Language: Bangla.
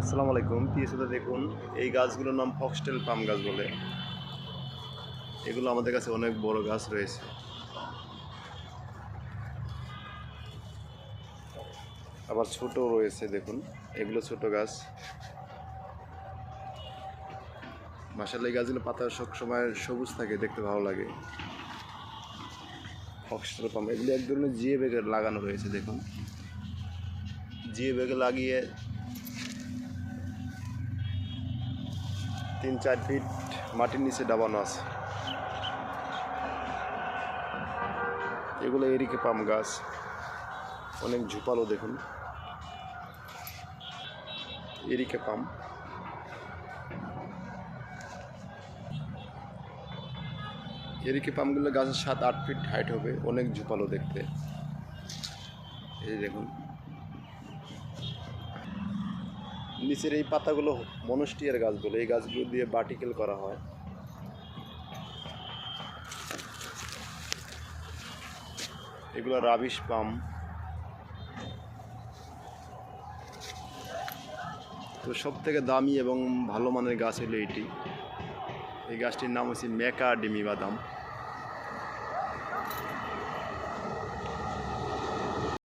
আসসালামু আলাইকুম। পিএসএতে দেখুন, এই গাছগুলোর নাম ফক্সটেল পাম গাছ বলে। এগুলো আমাদের কাছে অনেক বড় গাছ রয়েছে। আবার ছোট রয়েছে, দেখুন। এগুলো ছোট গাছ। মাসাল এই গাছগুলো পাতা সব সময় সবুজ থাকে, দেখতে ভালো লাগে। ফক্সটেল পাম, এগুলো এক ধরনের জিএ বেগে লাগানো রয়েছে, দেখুন। জিএ বেগে লাগিয়ে তিন, চার ফিট মাটির নিচে ডাবানো আছে। এগুলো এরিকে পাম গাছ। অনেক ঝুপালো দেখুন। এরিকে পাম। এরিকে পামগুলো গাছের সাত, আট ফিট হাইট হবে। অনেক ঝুপালো দেখতে। এই দেখুন। নিচের এই পাতাগুলো মনস্টিয়ার গাছ বলে, এই গাছগুলো দিয়ে বার্টিকেল করা হয়। এগুলো রাবিশ পাম। তো সব থেকে দামি এবং ভালো মানের গাছ হলো এটি। এই গাছটির নাম হচ্ছে মেকা ডিমি বাদাম